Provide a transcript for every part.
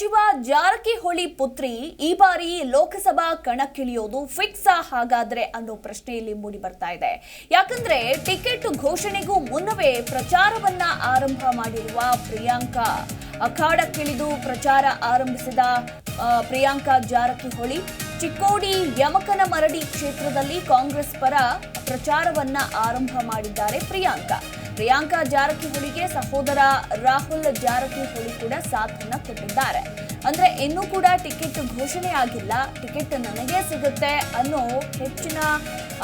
ಸಚಿವ ಜಾರಕಿಹೊಳಿ ಪುತ್ರಿ ಈ ಬಾರಿ ಲೋಕಸಭಾ ಕಣಕ್ಕಿಳಿಯೋದು ಫಿಕ್ಸ್ ಹಾಗಾದ್ರೆ ಅನ್ನೋ ಪ್ರಶ್ನೆಯಲ್ಲಿ ಮೂಡಿ ಬರ್ತಾ ಇದೆ. ಯಾಕಂದ್ರೆ ಟಿಕೆಟ್ ಘೋಷಣೆಗೂ ಮುನ್ನವೇ ಪ್ರಚಾರವನ್ನ ಆರಂಭ ಮಾಡಿರುವ ಪ್ರಿಯಾಂಕಾ. ಅಖಾಡಕ್ಕಿಳಿದು ಪ್ರಚಾರ ಆರಂಭಿಸಿದ ಪ್ರಿಯಾಂಕಾ ಜಾರಕಿಹೊಳಿ ಚಿಕ್ಕೋಡಿ ಯಮಕನ ಮರಡಿ ಕ್ಷೇತ್ರದಲ್ಲಿ ಕಾಂಗ್ರೆಸ್ ಪರ ಪ್ರಚಾರವನ್ನ ಆರಂಭ ಮಾಡಿದ್ದಾರೆ ಪ್ರಿಯಾಂಕಾ. ಪ್ರಿಯಾಂಕಾ ಜಾರಕಿಹೊಳಿಗೆ ಸಹೋದರ ರಾಹುಲ್ ಜಾರಕಿಹೊಳಿ ಕೂಡ ಸಾಥನ್ನ ಕೊಟ್ಟಿದ್ದಾರೆ. ಅಂದ್ರೆ ಇನ್ನೂ ಕೂಡ ಟಿಕೆಟ್ ಘೋಷಣೆ ಆಗಿಲ್ಲ. ಟಿಕೆಟ್ ನನಗೆ ಸಿಗುತ್ತೆ ಅನ್ನೋ ಹೆಚ್ಚಿನ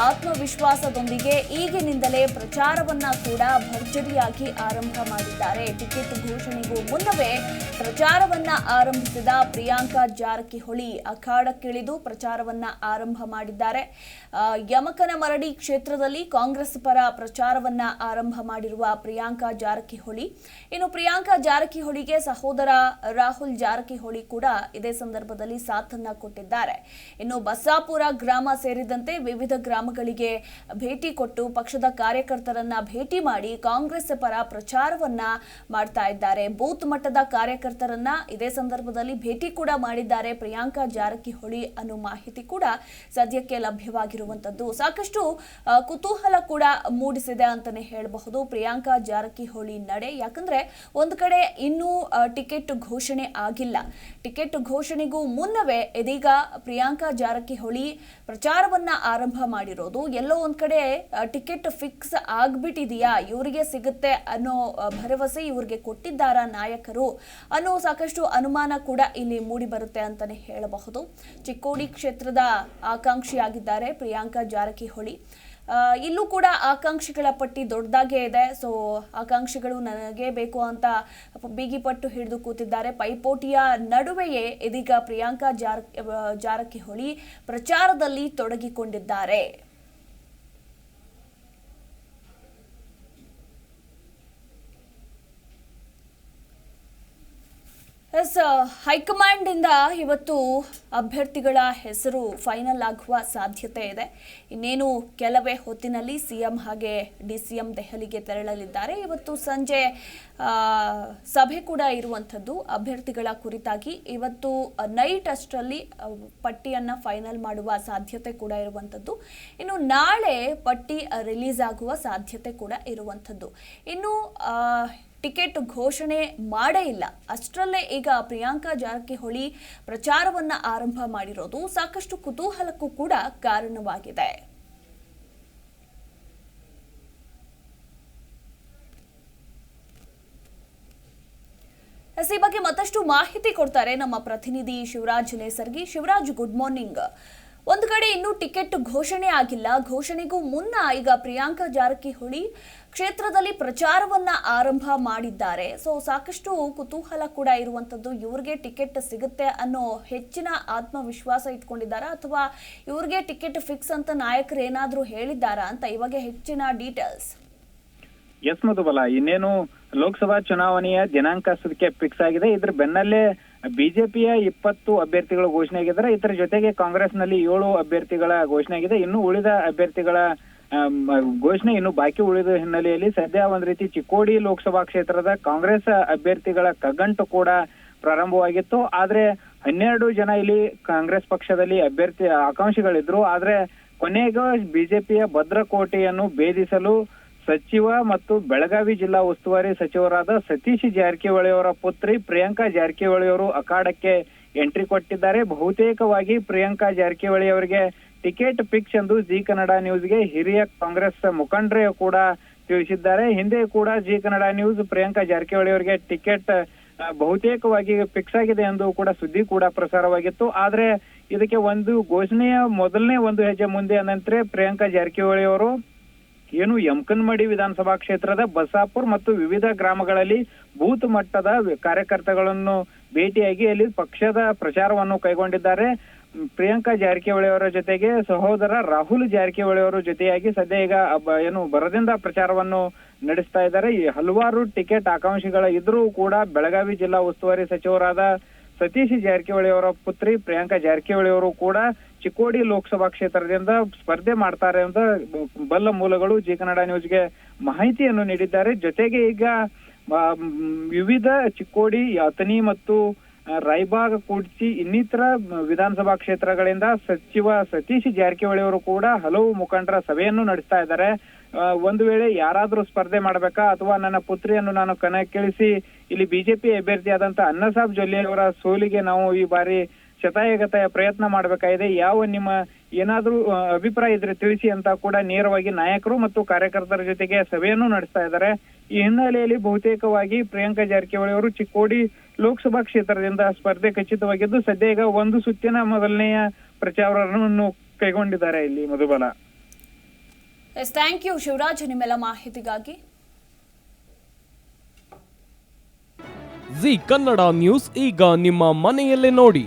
ಆತ್ಮವಿಶ್ವಾಸದೊಂದಿಗೆ ಈಗಿನಿಂದಲೇ ಪ್ರಚಾರವನ್ನ ಕೂಡ ಭರ್ಜರಿಯಾಗಿ ಆರಂಭ ಮಾಡಿದ್ದಾರೆ. ಟಿಕೆಟ್ ಘೋಷಣೆಗೂ ಮುನ್ನವೇ ಪ್ರಚಾರವನ್ನ ಆರಂಭಿಸಿದ ಪ್ರಿಯಾಂಕಾ ಜಾರಕಿಹೊಳಿ ಅಖಾಡಕ್ಕಿಳಿದು ಪ್ರಚಾರವನ್ನ ಆರಂಭ ಮಾಡಿದ್ದಾರೆ. ಯಮಕನ ಮರಡಿ ಕ್ಷೇತ್ರದಲ್ಲಿ ಕಾಂಗ್ರೆಸ್ ಪರ ಪ್ರಚಾರವನ್ನ ಆರಂಭ ಮಾಡಿರುವ ಪ್ರಿಯಾಂಕಾ ಜಾರಕಿಹೊಳಿ. ಇನ್ನು ಪ್ರಿಯಾಂಕಾ ಜಾರಕಿಹೊಳಿಗೆ ಸಹೋದರ ರಾಹುಲ್ ಜಾರಕಿಹೊಳಿ ಕೂಡ ಇದೇ ಸಂದರ್ಭದಲ್ಲಿ ಸಾಥನ್ನ ಕೊಟ್ಟಿದ್ದಾರೆ. ಇನ್ನು ಬಸಾಪುರ ಗ್ರಾಮ ಸೇರಿದಂತೆ ವಿವಿಧ ಗ್ರಾಮಗಳಿಗೆ ಭೇಟಿ ಕೊಟ್ಟು ಪಕ್ಷದ ಕಾರ್ಯಕರ್ತರನ್ನ ಭೇಟಿ ಮಾಡಿ ಕಾಂಗ್ರೆಸ್ ಪರ ಪ್ರಚಾರವನ್ನ ಮಾಡ್ತಾ ಇದ್ದಾರೆ. ಬೂತ್ ಮಟ್ಟದ ಕಾರ್ಯಕರ್ತರನ್ನ ಇದೇ ಸಂದರ್ಭದಲ್ಲಿ ಭೇಟಿ ಕೂಡ ಮಾಡಿದ್ದಾರೆ. ಪ್ರಿಯಾಂಕಾ ಜಾರಕಿಹೊಳಿ ಅನ್ನೋ ಮಾಹಿತಿ ಕೂಡ ಸದ್ಯಕ್ಕೆ ಲಭ್ಯವಾಗಿರುವಂತದ್ದು. ಸಾಕಷ್ಟು ಕುತೂಹಲ ಕೂಡ ಮೂಡಿಸಿದೆ ಅಂತಾನೆ ಹೇಳಬಹುದು. ಪ್ರಿಯಾಂಕಾ ಜಾರಕಿಹೊಳಿ ನಡೆ. ಯಾಕಂದ್ರೆ ಒಂದು ಕಡೆ ಇನ್ನೂ ಟಿಕೆಟ್ ಘೋಷಣೆ ಆಗಿಲ್ಲ. ಟಿಕೆಟ್ ಘೋಷಣೆಗೂ ಮುನ್ನವೇ ಇದೀಗ ಪ್ರಿಯಾಂಕಾ ಜಾರಕಿಹೊಳಿ ಪ್ರಚಾರವನ್ನ ಆರಂಭ ಮಾಡಿರೋದು. ಎಲ್ಲೋ ಒಂದ್ ಕಡೆ ಟಿಕೆಟ್ ಫಿಕ್ಸ್ ಆಗ್ಬಿಟ್ಟಿದೆಯಾ? ಇವರಿಗೆ ಸಿಗುತ್ತೆ ಅನ್ನೋ ಭರವಸೆ ಇವರಿಗೆ ಕೊಟ್ಟಿದ್ದಾರಾ ನಾಯಕರು ಅನ್ನೋ ಸಾಕಷ್ಟು ಅನುಮಾನ ಕೂಡ ಇಲ್ಲಿ ಮೂಡಿ ಬರುತ್ತೆ ಅಂತಾನೆ ಹೇಳಬಹುದು. ಚಿಕ್ಕೋಡಿ ಕ್ಷೇತ್ರದ ಆಕಾಂಕ್ಷಿಯಾಗಿದ್ದಾರೆ ಪ್ರಿಯಾಂಕಾ ಜಾರಕಿಹೊಳಿ. ಇಲ್ಲೂ ಕೂಡ ಆಕಾಂಕ್ಷಿಗಳ ಪಟ್ಟಿ ದೊಡ್ಡದಾಗೇ ಇದೆ. ಸೊ ಆಕಾಂಕ್ಷಿಗಳು ನನಗೆ ಬೇಕು ಅಂತ ಬಿಗಿಪಟ್ಟು ಹಿಡಿದು ಕೂತಿದ್ದಾರೆ. ಪೈಪೋಟಿಯ ನಡುವೆಯೇ ಇದೀಗ ಪ್ರಿಯಾಂಕಾ ಜಾರ, ಜಾರಕಿಹೊಳಿ ಪ್ರಚಾರದಲ್ಲಿ ತೊಡಗಿಕೊಂಡಿದ್ದಾರೆ. ಎಸ್ ಹೈಕಮಾಂಡ್ ಇಂದ ಇವತ್ತು ಅಭ್ಯರ್ಥಿಗಳ ಹೆಸರು ಫೈನಲ್ ಆಗುವ ಸಾಧ್ಯತೆ ಇದೆ. ಇನ್ನೇನು ಕೆಲವೇ ಹೊತ್ತಿನಲ್ಲಿ ಸಿಎಂ ಹಾಗೆ ಡಿ ಸಿ ಎಂ ದೆಹಲಿಗೆ ತೆರಳಲಿದ್ದಾರೆ. ಇವತ್ತು ಸಂಜೆ ಸಭೆ ಕೂಡ ಇರುವಂಥದ್ದು. ಅಭ್ಯರ್ಥಿಗಳ ಕುರಿತಾಗಿ ಇವತ್ತು ನೈಟ್ ಅಷ್ಟರಲ್ಲಿ ಪಟ್ಟಿಯನ್ನು ಫೈನಲ್ ಮಾಡುವ ಸಾಧ್ಯತೆ ಕೂಡ ಇರುವಂಥದ್ದು. ಇನ್ನು ನಾಳೆ ಪಟ್ಟಿ ರಿಲೀಸ್ ಆಗುವ ಸಾಧ್ಯತೆ ಕೂಡ ಇರುವಂಥದ್ದು. ಇನ್ನು ಟಿಕೆಟ್ ಘೋಷಣೆ ಮಾಡೇ ಇಲ್ಲ. ಅಷ್ಟರಲ್ಲೇ ಈಗ ಪ್ರಿಯಾಂಕಾ ಜಾರಕಿಹೊಳಿ ಪ್ರಚಾರವನ್ನ ಆರಂಭ ಮಾಡಿರೋದು ಸಾಕಷ್ಟು ಕುತೂಹಲಕ್ಕೂ ಕೂಡ ಕಾರಣವಾಗಿದೆ. ಈ ಬಗ್ಗೆ ಮತ್ತಷ್ಟು ಮಾಹಿತಿ ಕೊಡ್ತಾರೆ ನಮ್ಮ ಪ್ರತಿನಿಧಿ ಶಿವರಾಜ್ ನೇಸರ್ಗಿ ಶಿವರಾಜ್ ಗುಡ್ ಮಾರ್ನಿಂಗ್ ಒಂದು ಕಡೆ ಇನ್ನೂ ಟಿಕೆಟ್ ಘೋಷಣೆ ಆಗಿಲ್ಲ. ಘೋಷಣೆಗೂ ಮುನ್ನ ಈಗ ಪ್ರಿಯಾಂಕಾ ಜಾರಕಿಹೊಳಿ ಕ್ಷೇತ್ರದಲ್ಲಿ ಪ್ರಚಾರವನ್ನ ಆರಂಭ ಮಾಡಿದ್ದಾರೆ. ಸೊ ಸಾಕಷ್ಟು ಕುತೂಹಲ ಕೂಡ ಇರುವಂತದ್ದು ಇವ್ರಿಗೆ ಟಿಕೆಟ್ ಸಿಗುತ್ತೆ ಅನ್ನೋ ಹೆಚ್ಚಿನ ಆತ್ಮವಿಶ್ವಾಸ ಇಟ್ಕೊಂಡಿದ್ದಾರಾ? ಅಥವಾ ಇವ್ರಿಗೆ ಟಿಕೆಟ್ ಫಿಕ್ಸ್ ಅಂತ ನಾಯಕರು ಏನಾದರೂ ಹೇಳಿದ್ದಾರಾ ಅಂತ ಇವಾಗ ಹೆಚ್ಚಿನ ಡೀಟೇಲ್ಸ್. ಎಸ್ ಮಧುಬಲ, ಇನ್ನೇನು ಲೋಕಸಭಾ ಚುನಾವಣೆಯ ದಿನಾಂಕ ಫಿಕ್ಸ್ ಆಗಿದೆ. ಇದ್ರ ಬೆನ್ನಲ್ಲೇ ಬಿಜೆಪಿಯ ಇಪ್ಪತ್ತು ಅಭ್ಯರ್ಥಿಗಳು ಘೋಷಣೆ ಆಗಿದ್ದಾರೆ ಇದರ ಜೊತೆಗೆ ಕಾಂಗ್ರೆಸ್ನಲ್ಲಿ ಏಳು ಅಭ್ಯರ್ಥಿಗಳ ಘೋಷಣೆ ಆಗಿದೆ. ಇನ್ನು ಉಳಿದ ಅಭ್ಯರ್ಥಿಗಳ ಘೋಷಣೆ ಇನ್ನು ಬಾಕಿ ಉಳಿದ ಹಿನ್ನೆಲೆಯಲ್ಲಿ ಸದ್ಯ ಒಂದ್ ರೀತಿ ಚಿಕ್ಕೋಡಿ ಲೋಕಸಭಾ ಕ್ಷೇತ್ರದ ಕಾಂಗ್ರೆಸ್ ಅಭ್ಯರ್ಥಿಗಳ ಕಗ್ಗಂಟು ಕೂಡ ಪ್ರಾರಂಭವಾಗಿತ್ತು. ಆದ್ರೆ ಹನ್ನೆರಡು ಜನ ಇಲ್ಲಿ ಕಾಂಗ್ರೆಸ್ ಪಕ್ಷದಲ್ಲಿ ಅಭ್ಯರ್ಥಿ ಆಕಾಂಕ್ಷಿಗಳಿದ್ರು. ಆದ್ರೆ ಕೊನೆಗೂ ಬಿಜೆಪಿಯ ಭದ್ರಕೋಟೆಯನ್ನು ಭೇದಿಸಲು ಸಚಿವ ಮತ್ತು ಬೆಳಗಾವಿ ಜಿಲ್ಲಾ ಉಸ್ತುವಾರಿ ಸಚಿವರಾದ ಸತೀಶ್ ಜಾರಕಿಹೊಳಿ ಅವರ ಪುತ್ರಿ ಪ್ರಿಯಾಂಕಾ ಜಾರಕಿಹೊಳಿ ಅವರು ಅಖಾಡಕ್ಕೆ ಎಂಟ್ರಿ ಕೊಟ್ಟಿದ್ದಾರೆ. ಬಹುತೇಕವಾಗಿ ಪ್ರಿಯಾಂಕಾ ಜಾರಕಿಹೊಳಿ ಅವರಿಗೆ ಟಿಕೆಟ್ ಫಿಕ್ಸ್ ಎಂದು ಜಿ ಕನ್ನಡ ನ್ಯೂಸ್ಗೆ ಹಿರಿಯ ಕಾಂಗ್ರೆಸ್ ಮುಖಂಡರೇ ಕೂಡ ತಿಳಿಸಿದ್ದಾರೆ. ಹಿಂದೆ ಕೂಡ ಜಿ ಕನ್ನಡ ನ್ಯೂಸ್ ಪ್ರಿಯಾಂಕಾ ಜಾರಕಿಹೊಳಿ ಅವರಿಗೆ ಟಿಕೆಟ್ ಬಹುತೇಕವಾಗಿ ಫಿಕ್ಸ್ ಆಗಿದೆ ಎಂದು ಕೂಡ ಸುದ್ದಿ ಕೂಡ ಪ್ರಸಾರವಾಗಿತ್ತು. ಆದ್ರೆ ಇದಕ್ಕೆ ಒಂದು ಘೋಷಣೆಯ ಮೊದಲನೇ ಒಂದು ಹೆಜ್ಜೆ ಮುಂದೆ ಅನಂತರ ಪ್ರಿಯಾಂಕಾ ಜಾರಕಿಹೊಳಿ ಅವರು ಏನು ಯಮಕನ್ಮಡಿ ವಿಧಾನಸಭಾ ಕ್ಷೇತ್ರದ ಬಸಾಪುರ್ ಮತ್ತು ವಿವಿಧ ಗ್ರಾಮಗಳಲ್ಲಿ ಬೂತ್ ಮಟ್ಟದ ಕಾರ್ಯಕರ್ತಗಳನ್ನು ಭೇಟಿಯಾಗಿ ಅಲ್ಲಿ ಪಕ್ಷದ ಪ್ರಚಾರವನ್ನು ಕೈಗೊಂಡಿದ್ದಾರೆ. ಪ್ರಿಯಾಂಕಾ ಜಾರಕಿಹೊಳಿ ಅವರ ಜೊತೆಗೆ ಸಹೋದರ ರಾಹುಲ್ ಜಾರಕಿಹೊಳಿ ಅವರ ಜೊತೆಯಾಗಿ ಸದ್ಯ ಈಗ ಏನು ಬರದಿಂದ ಪ್ರಚಾರವನ್ನು ನಡೆಸ್ತಾ ಇದ್ದಾರೆ. ಈ ಹಲವಾರು ಟಿಕೆಟ್ ಆಕಾಂಕ್ಷಿಗಳ ಇದ್ರೂ ಕೂಡ ಬೆಳಗಾವಿ ಜಿಲ್ಲಾ ಉಸ್ತುವಾರಿ ಸಚಿವರಾದ ಸತೀಶ್ ಜಾರಕಿಹೊಳಿ ಅವರ ಪುತ್ರಿ ಪ್ರಿಯಾಂಕಾ ಜಾರಕಿಹೊಳಿ ಅವರು ಕೂಡ ಚಿಕ್ಕೋಡಿ ಲೋಕಸಭಾ ಕ್ಷೇತ್ರದಿಂದ ಸ್ಪರ್ಧೆ ಮಾಡ್ತಾರೆ ಅಂತ ಬಲ್ಲ ಮೂಲಗಳು ಜಿ ಕನ್ನಡ ನ್ಯೂಸ್ಗೆ ಮಾಹಿತಿಯನ್ನು ನೀಡಿದ್ದಾರೆ. ಜೊತೆಗೆ ಈಗ ವಿವಿಧ ಚಿಕ್ಕೋಡಿ, ಯಾತನಿ ಮತ್ತು ರಾಯ್ಬಾಗ್ ಕುಡ್ಚಿ ಇನ್ನಿತರ ವಿಧಾನಸಭಾ ಕ್ಷೇತ್ರಗಳಿಂದ ಸಚಿವ ಸತೀಶ್ ಜಾರಕಿಹೊಳಿ ಅವರು ಕೂಡ ಹಲವು ಮುಖಂಡರ ಸಭೆಯನ್ನು ನಡೆಸ್ತಾ ಇದ್ದಾರೆ. ಒಂದು ವೇಳೆ ಯಾರಾದ್ರೂ ಸ್ಪರ್ಧೆ ಮಾಡಬೇಕಾ ಅಥವಾ ನನ್ನ ಪುತ್ರಿಯನ್ನು ನಾನು ಕಣಕ್ಕಿಳಿಸಿ ಇಲ್ಲಿ ಬಿಜೆಪಿ ಅಭ್ಯರ್ಥಿಯಾದಂತ ಅನ್ನಸಾಬ್ ಜೊಲ್ಲೆ ಅವರ ಸೋಲಿಗೆ ನಾವು ಈ ಬಾರಿ ಶತಾಯಗತಾಯ ಪ್ರಯತ್ನ ಮಾಡಬೇಕಾಗಿದೆ. ಯಾವ ನಿಮ್ಮ ಏನಾದ್ರೂ ಅಭಿಪ್ರಾಯ ಇದ್ರೆ ತಿಳಿಸಿ ಅಂತ ಕೂಡ ನೇರವಾಗಿ ನಾಯಕರು ಮತ್ತು ಕಾರ್ಯಕರ್ತರ ಜೊತೆಗೆ ಸಭೆಯನ್ನು ನಡೆಸ್ತಾ ಇದ್ದಾರೆ. ಈ ಹಿನ್ನೆಲೆಯಲ್ಲಿ ಬಹುತೇಕವಾಗಿ ಪ್ರಿಯಾಂಕಾ ಜಾರಕಿಹೊಳಿ ಅವರು ಚಿಕ್ಕೋಡಿ ಲೋಕಸಭಾ ಕ್ಷೇತ್ರದಿಂದ ಸ್ಪರ್ಧೆ ಖಚಿತವಾಗಿದ್ದು ಸದ್ಯ ಈಗ ಒಂದು ಸುತ್ತಿನ ಮೊದಲನೆಯ ಪ್ರಚಾರವನ್ನು ಕೈಗೊಂಡಿದ್ದಾರೆ ಇಲ್ಲಿ Madhubala. Yes thank you Shivraj. ನಿಮ್ಮೆಲ್ಲ ಮಾಹಿತಿಗಾಗಿ. ಜಿ ಕನ್ನಡ ನ್ಯೂಸ್ ಈಗ ನಿಮ್ಮ ಮನೆಯಲ್ಲೇ ನೋಡಿ.